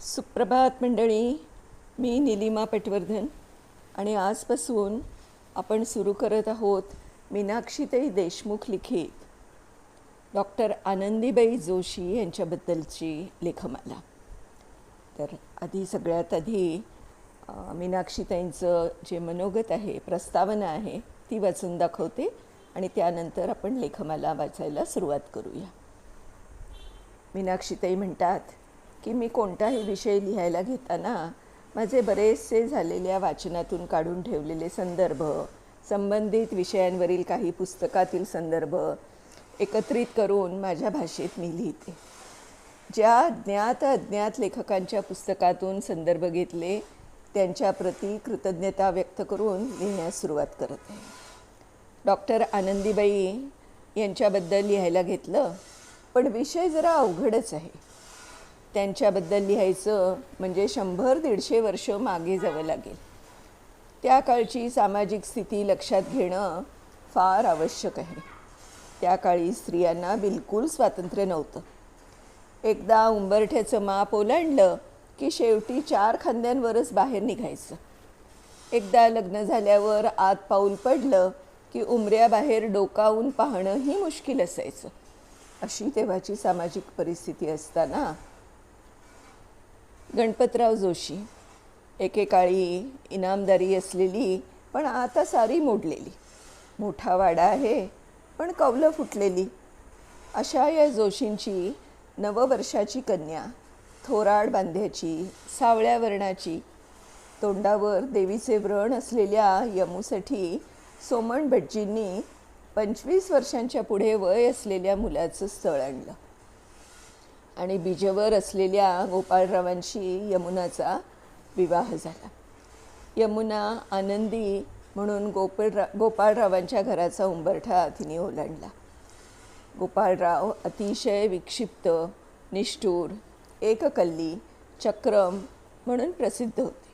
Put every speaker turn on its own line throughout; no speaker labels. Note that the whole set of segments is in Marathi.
सुप्रभात मंडळी मी निलिमा पटवर्धन आणि आजपासून आपण सुरू करत आहोत मीनाक्षीताई देशमुख लिखित. डॉक्टर आनंदीबाई जोशी यांच्याबद्दलची लेखमाला. तर आधी सगळ्यात आधी मीनाक्षीताईंचं जे मनोगत आहे प्रस्तावना आहे ती वाचून दाखवते आणि त्यानंतर आपण लेखमाला वाचायला सुरुवात करूया. मीनाक्षीताई म्हणतात की मी कोणताही विषय लिहायला घेताना माझे बरेचसे झालेल्या वाचनातून काढून ठेवलेले संदर्भ संबंधित विषयांवरील काही पुस्तकातील संदर्भ एकत्रित करून माझ्या भाषेत मी लिहिते. ज्या ज्ञात अज्ञात लेखकांच्या पुस्तकातून संदर्भ घेतले त्यांच्याप्रती कृतज्ञता व्यक्त करून लिहिण्यास सुरुवात करत आहे. डॉक्टर आनंदीबाई यांच्याबद्दल लिहायला घेतलं पण विषय जरा अवघडच आहे. त्यांच्याबद्दल लिहायचं म्हणजे शंभर दीडशे वर्ष मागे जावं लागेल. त्या काळची सामाजिक स्थिती लक्षात घेणं फार आवश्यक आहे. त्या काळी स्त्रियांना बिलकुल स्वातंत्र्य नव्हतं. एकदा उंबरठ्याचं माप ओलांडलं की शेवटी चार खांद्यांवरच बाहेर निघायचं. एकदा लग्न झाल्यावर आत पाऊल पडलं की उमऱ्याबाहेर डोकावून पाहणंही मुश्किल असायचं. अशी तेव्हाची सामाजिक परिस्थिती असताना गणपतराव जोशी एकेकाळी इनामदारी असलेली पण आता सारी मोडलेली. मोठा वाडा आहे पण कौलं फुटलेली. अशा या जोशींची नववर्षाची कन्या थोराड बांध्याची सावळ्या वर्णाची तोंडावर देवीचे व्रण असलेल्या यमूसाठी सोमण भटजींनी पंचवीस वर्षांच्या पुढे वय असलेल्या मुलाचं स्थळ आणलं. आणि बीजेवर असलेल्या गोपाळरावांशी यमुनाचा विवाह झाला. यमुना आनंदी म्हणून गोपाळरा गोपाळरावांच्या घराचा उंबरठा तिने ओलांडला. गोपाळराव अतिशय विक्षिप्त निष्ठूर एककल्ली चक्रम म्हणून प्रसिद्ध होते.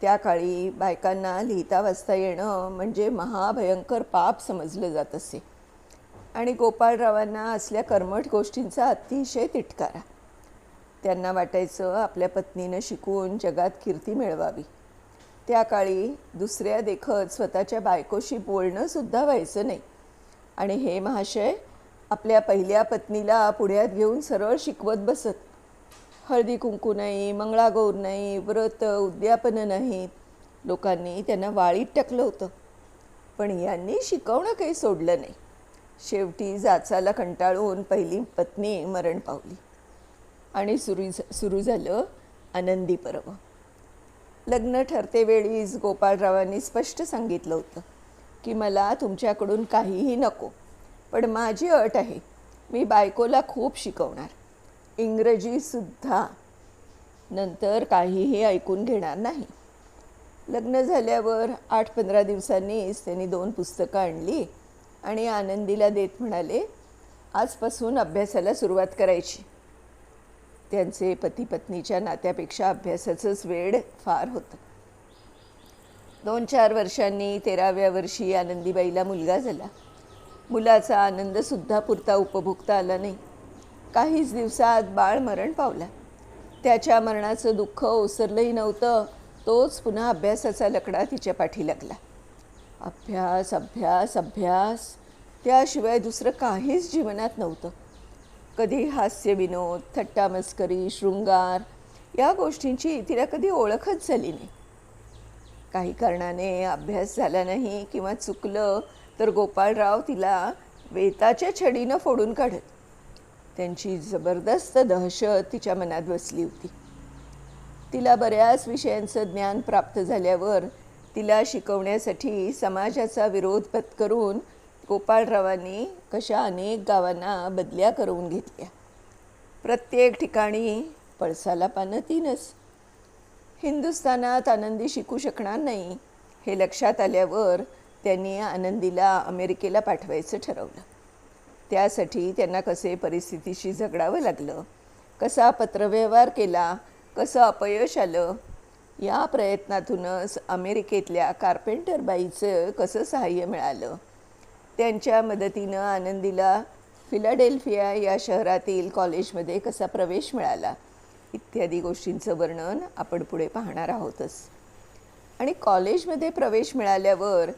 त्या काळी बायकांना लिहिता वाचता येणं म्हणजे महाभयंकर पाप समजलं जात असे. आणि गोपाळरावांना असल्या कर्मठ गोष्टींचा अतिशय तिटकारा. त्यांना वाटायचं आपल्या पत्नीनं शिकून जगात कीर्ती मिळवावी. त्या काळी दुसऱ्या देखत स्वतःच्या बायकोशी बोलणंसुद्धा व्हायचं नाही. आणि हे महाशय आपल्या पहिल्या पत्नीला पुढ्यात घेऊन सरळ शिकवत बसत. हळदी कुंकू नाही मंगळागौर नाही व्रत उद्यापनं नाहीत लोकांनी त्यांना वाळीत टाकलं होतं. पण यांनी शिकवणं काही सोडलं नाही. शेवटी जाचाला कंटाळून पहिली पत्नी मरण पावली. आणि सुरू सुरू झालं आनंदी पर्व. लग्न ठरते वेळीच गोपाळरावांनी स्पष्ट सांगितलं होतं की मला तुमच्याकडून काहीही नको पण माझी अट आहे. मी बायकोला खूप शिकवणार. इंग्रजीसुद्धा नंतर काहीही ऐकून घेणार नाही. लग्न झाल्यावर आठ पंधरा दिवसांनीच त्यांनी दोन पुस्तकं आणली. आणि आनंदीला देत म्हणाले आजपासून अभ्यासाला सुरुवात करायची. त्यांचे पती पत्नीच्या नात्यापेक्षा अभ्यासाचंच वेळ फार होतं. दोन चार वर्षांनी तेराव्या वर्षी आनंदीबाईला मुलगा झाला. मुलाचा आनंदसुद्धा पुरता उपभोगता आला नाही. काहीच दिवसात बाळ मरण पावला. त्याच्या मरणाचं दुःख ओसरलंही नव्हतं. तोच पुन्हा अभ्यासाचा लकडा तिच्या पाठी लागला. अभ्यास अभ्यास अभ्यास. त्याशिवाय दुसरं काहीच जीवनात नव्हतं. कधी हास्य विनोद थट्टा मस्करी शृंगार या गोष्टींची तिला कधी ओळखच झाली नाही. काही कारणाने अभ्यास झाला नाही किंवा चुकलं तर गोपाळराव तिला वेताच्या छडीनं फोडून काढत. त्यांची जबरदस्त दहशत तिच्या मनात बसली होती. तिला बऱ्याच विषयांचं ज्ञान प्राप्त झाल्यावर तिला शिकवण्यासाठी समाजाचा विरोध पत्करून गोपाळरावांनी कशा अनेक गावांना बदल्या करून घेतल्या. प्रत्येक ठिकाणी पळसाला पानं तीनच. हिंदुस्थानात आनंदी शिकू शकणार नाही हे लक्षात आल्यावर त्यांनी आनंदीला अमेरिकेला पाठवायचं ठरवलं. त्यासाठी त्यांना कसे परिस्थितीशी झगडावं लागलं कसा पत्रव्यवहार केला कसं अपयश आलं या प्रयत्नातूनच अमेरिकेतल्या कार्पेंटर बाईचं कसं सहाय्य मिळालं? त्यांच्या मदतीनं आनंदीला फिलाडेल्फिया या शहरातील कॉलेजमध्ये कसा प्रवेश मिळाला? इत्यादी गोष्टींचं वर्णन आपण पुढे पाहणार आहोतच. आणि कॉलेजमध्ये प्रवेश मिळाल्यावर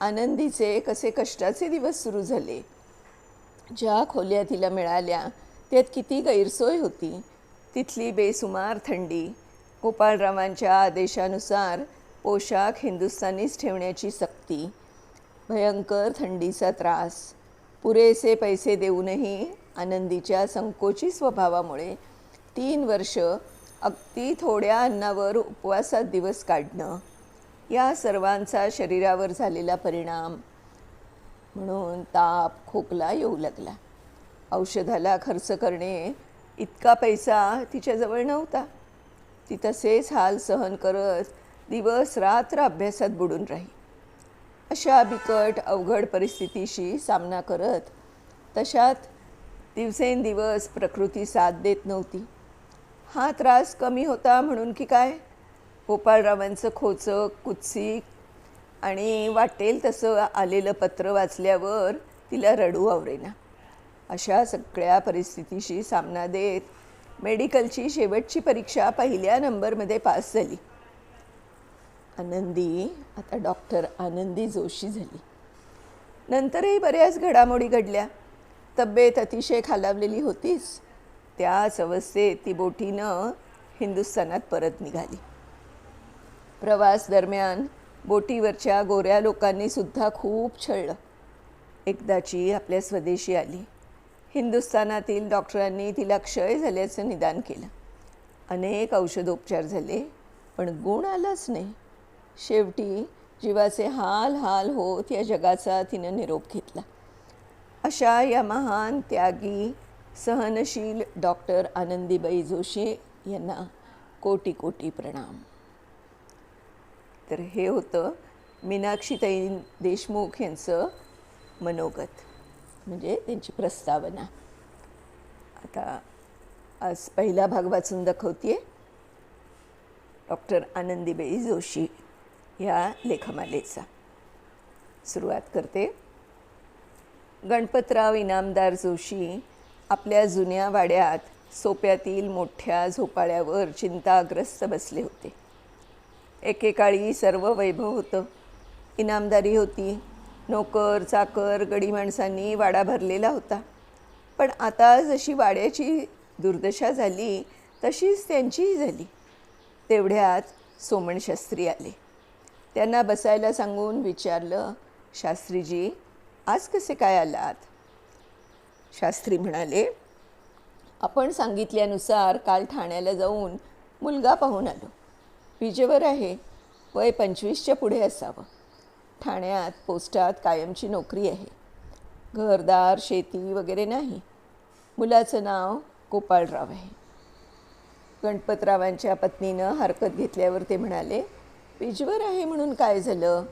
आनंदीचे कसे कष्टाचे दिवस सुरू झाले? ज्या खोल्या तिला मिळाल्या त्यात किती गैरसोय होती? तिथली बेसुमार थंडी गोपाळरावांच्या आदेशानुसार पोशाख हिंदुस्थानीच ठेवण्याची सक्ती. भयंकर थंडीचा त्रास. पुरेसे पैसे देऊनही आनंदीच्या संकोची स्वभावामुळे तीन वर्ष अगदी थोड्या अन्नावर उपवासात दिवस काढणं या सर्वांचा शरीरावर झालेला परिणाम. म्हणून ताप खोकला येऊ लागला. औषधाला खर्च करणे इतका पैसा तिच्याजवळ नव्हता. ती तसेच हाल सहन करत दिवस रात्र अभ्यासात बुडून राही. अशा बिकट अवघड परिस्थितीशी सामना करत तशात दिवसेंदिवस प्रकृती साथ देत नव्हती. हा त्रास कमी होता म्हणून की काय? गोपाळरावांचं खोचक कुत्सिक आणि वाटेल तसं आलेलं पत्र वाचल्यावर तिला रडू आवरेना अशा सगळ्या परिस्थितीशी सामना देत मेडिकलची शेवटची परीक्षा पहिल्या नंबरमध्ये पास झाली. आनंदी आता डॉक्टर आनंदी जोशी झाली. नंतरही बऱ्याच घडामोडी घडल्या. तब्येत अतिशय खालावलेली होतीच. त्याच अवस्थेत ती बोटीनं हिंदुस्थानात परत निघाली. प्रवास दरम्यान बोटीवरच्या गोऱ्या लोकांनी सुद्धा खूप छळलं. एकदाची आपल्या स्वदेशी आली. हिंदुस्थानातील डॉक्टरांनी तिला क्षय झाल्याचं निदान केलं. अनेक औषधोपचार झाले पण गुण आलाच नाही. शेवटी जीवाचे हाल हाल होत या जगाचा तिनं निरोप घेतला. अशा या महान त्यागी सहनशील डॉक्टर आनंदीबाई जोशी यांना कोटी कोटी प्रणाम. तर हे होतं मीनाक्षीताई देशमुख यांचं मनोगत. म्हणजे त्यांची प्रस्तावना. आता आज पहिला भाग वाचून दाखवते डॉक्टर आनंदीबाई जोशी ह्या लेखमालेचा. सुरुवात करते. गणपतराव इनामदार जोशी आपल्या जुन्या वाड्यात सोप्यातील मोठ्या झोपाळ्यावर चिंताग्रस्त बसले होते. एकेकाळी सर्व वैभव होतं. इनामदारी होती. नोकर चाकर गडी माणसांनी वाडा भरलेला होता. पण आता जशी वाड्याची दुर्दशा झाली तशीच त्यांचीही झाली. तेवढ्यात सोमणशास्त्री आले. त्यांना बसायला सांगून विचारलं शास्त्रीजी आज कसे काय आलात? शास्त्री म्हणाले आपण सांगितल्यानुसार काल ठाण्याला जाऊन मुलगा पाहून आलो. विजेवर आहे. वय पंचवीसच्या पुढे असावं. ठाण्यात पोस्टात कायमची नोकरी आहे. घरदार शेती वगैरे नाही. मुलाचं नाव गोपाळराव आहे. गणपतरावांच्या पत्नीनं हरकत घेतल्यावर ते म्हणाले बीजवर आहे म्हणून काय झालं?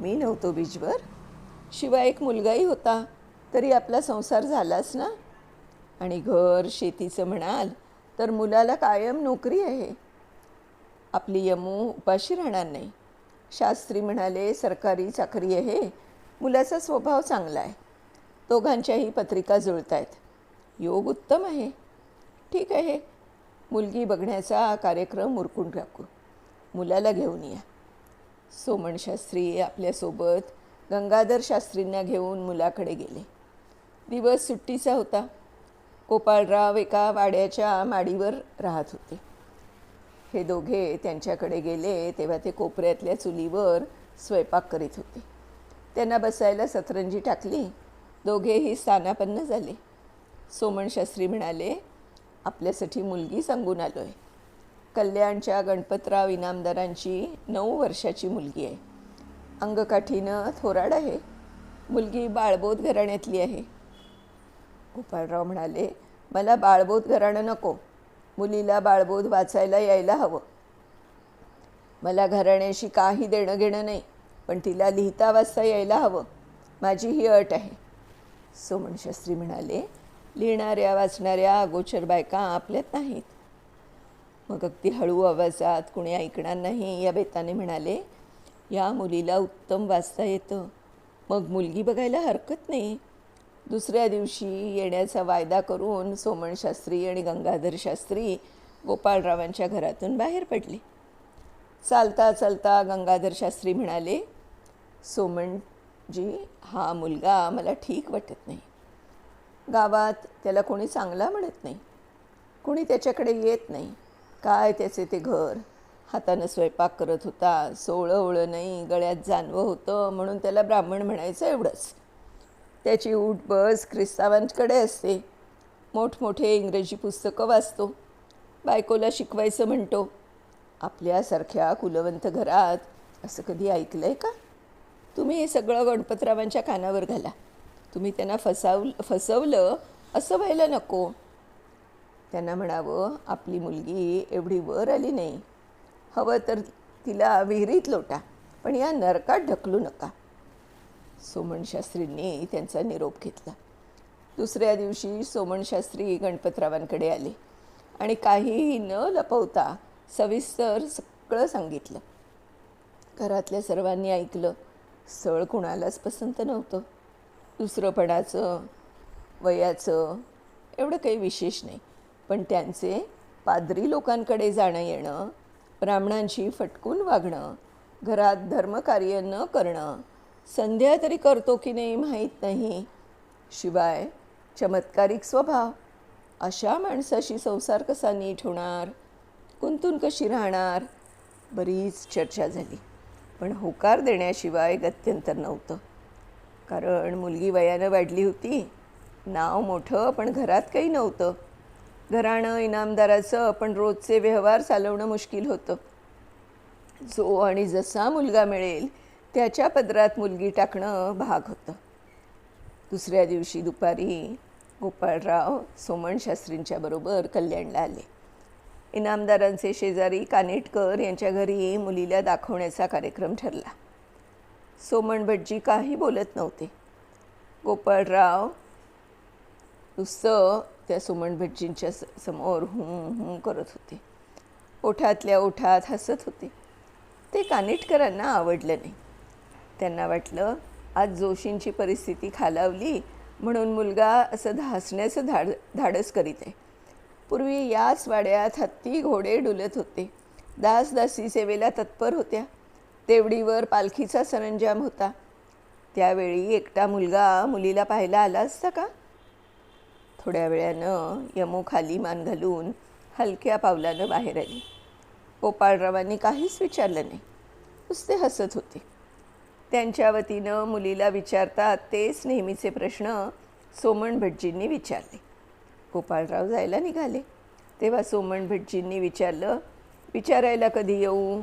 मी नव्हतो बीजवर. शिवाय एक मुलगाही होता तरी आपला संसार झालाच ना? आणि घर शेतीचं म्हणाल तर मुलाला कायम नोकरी आहे. आपली यमू उपाशी राहणार नाही. शास्त्री म्हणाले सरकारी चाकरी आहे. मुलाचा स्वभाव चांगला आहे. दोघांच्याही पत्रिका जुळत आहेत योग उत्तम आहे. ठीक आहे. मुलगी बघण्याचा कार्यक्रम उरकून टाकू. मुलाला घेऊन या. सोमण शास्त्री आपल्यासोबत गंगाधर शास्त्रींना घेऊन मुलाकडे गेले. दिवस सुट्टीचा होता. गोपाळराव एका वाड्याच्या माडीवर राहत होते. हे दोघे त्यांच्याकडे गेले तेव्हा ते कोपऱ्यातल्या चुलीवर स्वयंपाक करीत होते. त्यांना बसायला सतरंजी टाकली. दोघेही स्थानापन्न झाले. सोमणशास्त्री म्हणाले आपल्यासाठी मुलगी सांगून आलो आहे कल्याणच्या गणपतराव इनामदारांची नऊ वर्षाची मुलगी आहे. अंगकाठीनं थोराड आहे. मुलगी बाळबोध घराण्यातली आहे. गोपाळराव म्हणाले मला बाळबोध घराणं नको. मुलीला बाळबोध वाचायला यायला हवं. मला घराण्याशी काही देणं घेणं नाही पण तिला लिहिता वाचता यायला हवं. माझी ही अट आहे. सोमणशास्त्री म्हणाले लिहिणाऱ्या वाचणाऱ्या अगोचर बायका आपल्यात नाहीत. मग अगदी हळू आवाजात कुणी ऐकणार नाही या बेताने म्हणाले या मुलीला उत्तम वाचता येतं. मग मुलगी बघायला हरकत नाही. दुसऱ्या दिवशी येण्याचा वायदा करून सोमण शास्त्री आणि गंगाधर शास्त्री गोपाळरावांच्या घरातून बाहेर पडले. चालता चालता गंगाधर शास्त्री म्हणाले सोमणजी हा मुलगा मला ठीक वाटत नाही. गावात त्याला कोणी चांगला म्हणत नाही. कोणी त्याच्याकडे येत नाही. काय त्याचे ते घर? हातानं स्वयंपाक करत होता. सोळं ओळं नाही गळ्यात जानवं होतं म्हणून त्याला ब्राह्मण म्हणायचं एवढंच. त्याची उठ बस ख्रिस्तावांकडे असते. मोठमोठे इंग्रजी पुस्तकं वाचतो. बायकोला शिकवायचं म्हणतो. आपल्यासारख्या कुलवंत घरात असं कधी ऐकलं आहे का? तुम्ही हे सगळं गणपतरावांच्या कानावर घाला. तुम्ही त्यांना फसाव फसवलं असं व्हायला नको. त्यांना म्हणावं आपली मुलगी एवढी वर आली नाही. हवं तर तिला विहिरीत लोटा पण या नरकात ढकलू नका. सोमणशास्त्रींनी त्यांचा निरोप घेतला. दुसऱ्या दिवशी सोमणशास्त्री गणपतरावांकडे आले आणि काहीही न लपवता सविस्तर सगळं सांगितलं. घरातल्या सर्वांनी ऐकलं स्थळ कुणालाच पसंत नव्हतं. दुसरंपणाचं वयाचं एवढं काही विशेष नाही. पण त्यांचे पादरी लोकांकडे जाणं येणं ब्राह्मणांशी फटकून वागणं घरात धर्मकार्य न करणं संध्या तरी करतो की नाही माहीत नाही. शिवाय चमत्कारिक स्वभाव. अशा माणसाशी संसार कसा नीट होणार? कुंतून कशी राहणार? बरीच चर्चा झाली. पण होकार देण्याशिवाय गत्यंतर नव्हतं. कारण मुलगी वयानं वाढली होती. नाव मोठं पण घरात काही नव्हतं. घराणं इनामदाराचं पण रोजचे व्यवहार चालवणं मुश्किल होतं. जो आणि जसा मुलगा मिळेल त्याच्या पदरात मुलगी टाकणं भाग होतं. दुसऱ्या दिवशी दुपारी गोपाळराव सोमणशास्त्रींच्या बरोबर कल्याणला आले. इनामदारांचे शेजारी कानेटकर यांच्या घरी मुलीला दाखवण्याचा कार्यक्रम ठरला. सोमण भटजी काही बोलत नव्हते. गोपाळराव नुसतं त्या सोमण भटजींच्या स- समोर हूं हूं करत होते. ओठातल्या ओठात हसत होते. ते कानेटकरांना आवडलं नाही. त्यांना वाटलं आज जोशींची परिस्थिती खालावली म्हणून मुलगा असं धासण्याचं धाड धाडस करीत आहे. पूर्वी याच वाड्यात हत्ती घोडे डुलत होते. दासदासी सेवेला तत्पर होत्या. तेवढीवर पालखीचा सरंजाम होता. त्यावेळी एकटा मुलगा मुलीला पाहायला आला असता का? थोड्या वेळानं यमू खाली मान घालून हलक्या पावलानं बाहेर आली. गोपाळरावांनी काहीच विचारलं नाही. नुसते हसत होते. त्यांच्या वतीनं मुलीला विचारतात तेच नेहमीचे प्रश्न सोमण भटजींनी विचारले. गोपाळराव जायला निघाले. तेव्हा सोमण भटजींनी विचारलं विचारायला कधी येऊ?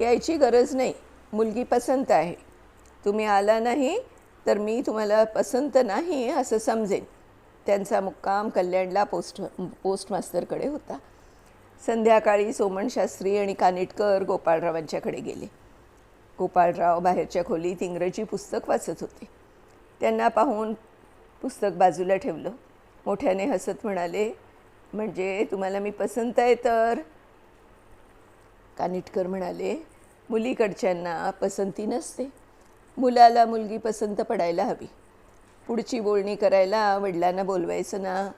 यायची गरज नाही. मुलगी पसंत आहे. तुम्ही आला नाही तर मी तुम्हाला पसंत नाही असं समजेन. त्यांचा मुक्काम कल्याणला पोस्ट पोस्ट मास्तरकडे होता. संध्याकाळी सोमण शास्त्री आणि कानिटकर गोपाळरावांच्याकडे गेले. गोपाळराव बाहेरच्या खोलीत इंग्रजी पुस्तक वाचत होते. त्यांना पाहून पुस्तक बाजूला ठेवलं. मोठ्याने हसत म्हणाले म्हणजे तुम्हाला मी पसंत आहे तर? कानिटकर म्हणाले मुलीकडच्यांना पसंती नसते. मुलाला मुलगी पसंत पडायला हवी. पुढची बोलणी करायला वडिलांना बोलवायचं ना?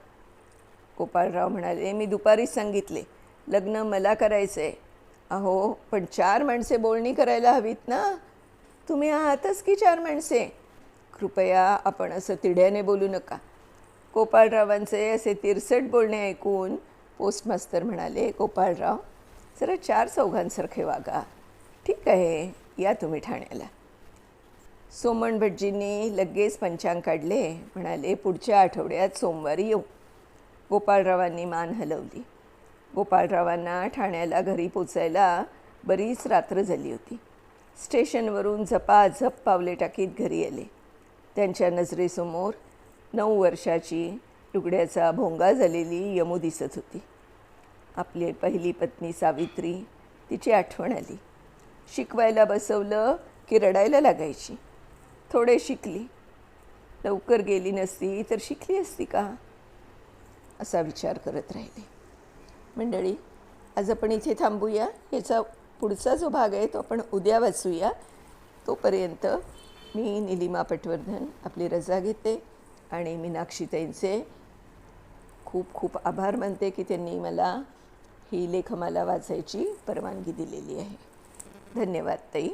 गोपाळराव म्हणाले मी दुपारीच सांगितले. लग्न मला करायचं आहे अहो पण चार माणसे बोलणी करायला हवीत ना. तुम्ही आहातच की चार माणसे? कृपया आपण असं तिढ्याने बोलू नका. गोपाळरावांचे असे तिरसट बोलणे ऐकून पोस्टमास्तर म्हणाले गोपाळराव जरा चार चौघांसारखे वागा. ठीक आहे या तुम्ही ठाण्याला. सोमण भटजींनी लगेच पंचांग काढले म्हणाले पुढच्या आठवड्यात सोमवारी येऊ. गोपाळरावांनी मान हलवली. गोपाळरावांना ठाण्याला घरी पोचायला बरीच रात्र झाली होती. स्टेशनवरून झपाझप पावले टाकीत घरी आले. त्यांच्या नजरेसमोर नऊ वर्षाची लुगड्याचा भोंगा झालेली यमू दिसत होती. आपली पहिली पत्नी सावित्री तिची आठवण आली. शिकवायला बसवलं की रडायला लागायची. थोडे शिकली. लवकर गेली नसती तर शिकली असती का? असा विचार करत राहिले. मंडळी आज आपण इथे थांबूया. याचा पुढचा जो भाग आहे तो आपण उद्या वाचूया. तोपर्यंत मी निलिमा पटवर्धन आपली रजा घेते आणि मीनाक्षीताईंचे खूप खूप आभार मानते की त्यांनी मला ही लेखमाला वाचायची परवानगी दिलेली आहे. धन्यवाद ताई.